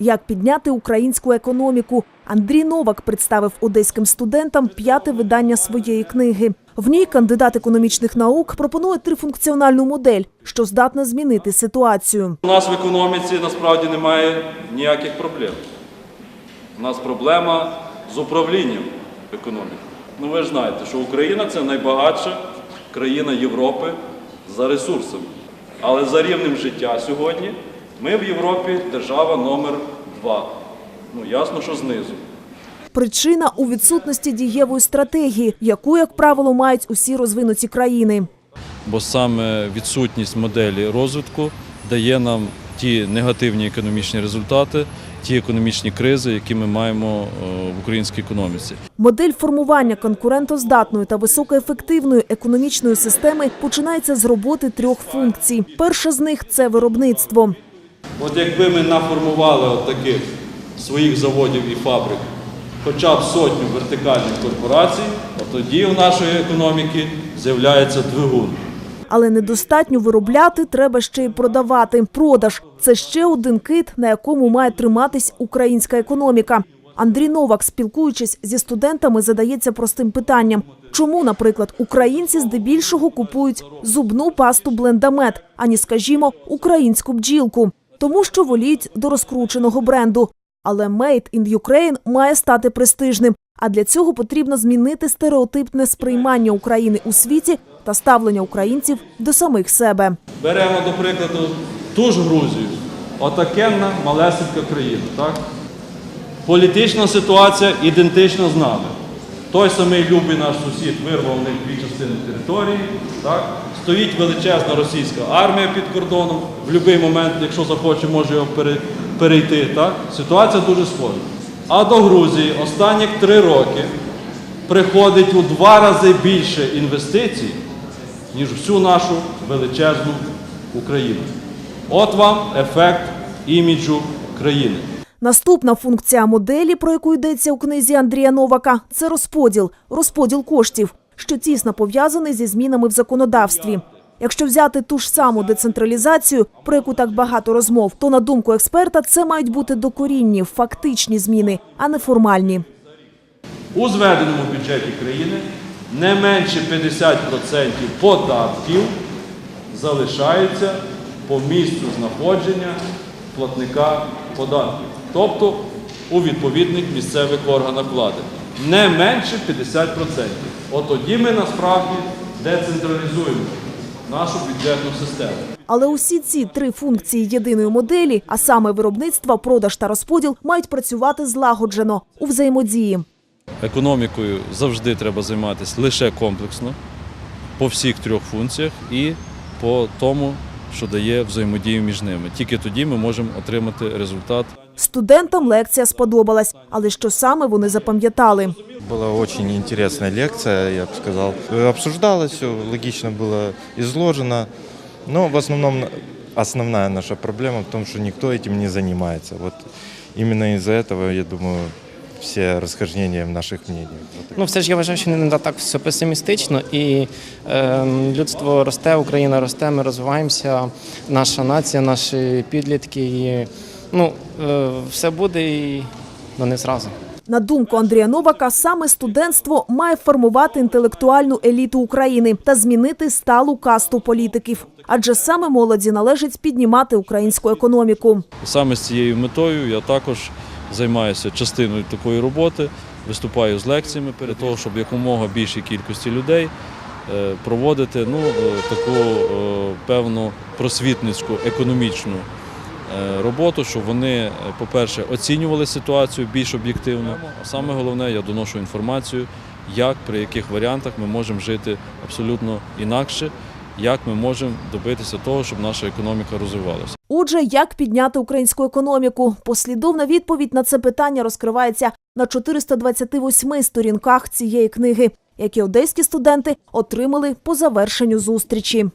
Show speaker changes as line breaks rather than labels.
як підняти українську економіку. Андрій Новак представив одеським студентам п'яте видання своєї книги. В ній кандидат економічних наук пропонує трифункціональну модель, що здатна змінити ситуацію.
У нас в економіці насправді немає ніяких проблем. У нас проблема з управлінням економікою. Ну ви ж знаєте, що Україна це найбагатша країна Європи за ресурсами. Але за рівнем життя сьогодні ми в Європі держава номер два. Ну ясно, що знизу.
Причина у відсутності дієвої стратегії, яку, як правило, мають усі розвинуті країни.
бо саме відсутність моделі розвитку дає нам ті негативні економічні результати, ті економічні кризи, які ми маємо е, в українській економіці.
Модель формування конкурентоздатної та високоефективної економічної системи починається з роботи трьох функцій. Перша з них це виробництво.
От якби ми наформували от таких своїх заводів і фабрик, хоча б сотню вертикальних корпорацій, от тоді у нашої економіки з'являється двигун.
Але недостатньо виробляти, треба ще й продавати. Продаж це ще один кит, на якому має триматись українська економіка. Андрій Новак, спілкуючись зі студентами, задається простим питанням: чому, наприклад, українці здебільшого купують зубну пасту блендамет, ані, скажімо, українську бджілку, тому що воліють до розкрученого бренду. Але Made in Ukraine має стати престижним. А для цього потрібно змінити стереотипне сприймання України у світі та ставлення українців до самих себе.
Беремо, до прикладу, ту ж Грузію. Отакенна малесенька країна. Так? Політична ситуація ідентична з нами. Той самий любий наш сусід вирвав у них дві частини території. Так? Стоїть величезна російська армія під кордоном. В будь-який момент, якщо захоче, може його перейти. Так? Ситуація дуже схожа. А до Грузії останніх три роки приходить у два рази більше інвестицій, ніж всю нашу величезну Україну. От вам ефект іміджу країни.
Наступна функція моделі, про яку йдеться у книзі Андрія Новака, це розподіл, розподіл коштів, що тісно пов'язаний зі змінами в законодавстві. Якщо взяти ту ж саму децентралізацію, про яку так багато розмов, то на думку експерта, це мають бути докорінні, фактичні зміни, а не формальні.
У зведеному бюджеті країни не менше 50% податків залишається по місцю знаходження платника податків, тобто у відповідних місцевих органах влади. Не менше 50%. От тоді ми насправді децентралізуємо нашу бюджетну систему.
Але усі ці три функції єдиної моделі, а саме виробництво, продаж та розподіл, мають працювати злагоджено у взаємодії.
Економікою завжди треба займатися лише комплексно по всіх трьох функціях і по тому, що дає взаємодію між ними. Тільки тоді ми можемо отримати результат
Студентам лекція сподобалась, але що саме вони запам'ятали?
Была очень интересная лекция, я бы сказал. Обсуждалось все, логично было изложено. Но в основном основная наша проблема в том, что никто этим не занимается. Вот именно из-за этого, я думаю, все расхождения в наших мнениях. Вот
Ну, все ж я вважаю, що не так все песимістично, і е, людство росте, Україна росте, ми розвиваємося, наша нація, наші підлітки. І, ну, е, все буде, і, ну не зразу.
На думку Андрія Новака, саме студентство має формувати інтелектуальну еліту України та змінити сталу касту політиків. Адже саме молоді належить піднімати українську економіку.
Саме з цією метою я також займаюся частиною такої роботи, виступаю з лекціями перед того, щоб якомога більшій кількості людей е, проводити ну, таку е, певну просвітницьку економічну роботу, щоб вони, е, по-перше, оцінювали ситуацію більш об'єктивно. А саме головне, я доношу інформацію, як, при яких варіантах ми можемо жити абсолютно інакше, як ми можемо добитися того, щоб наша економіка розвивалася.
Отже, як підняти українську економіку? Послідовна відповідь на це питання розкривається на 428 сторінках цієї книги, які одеські студенти отримали по завершенню зустрічі.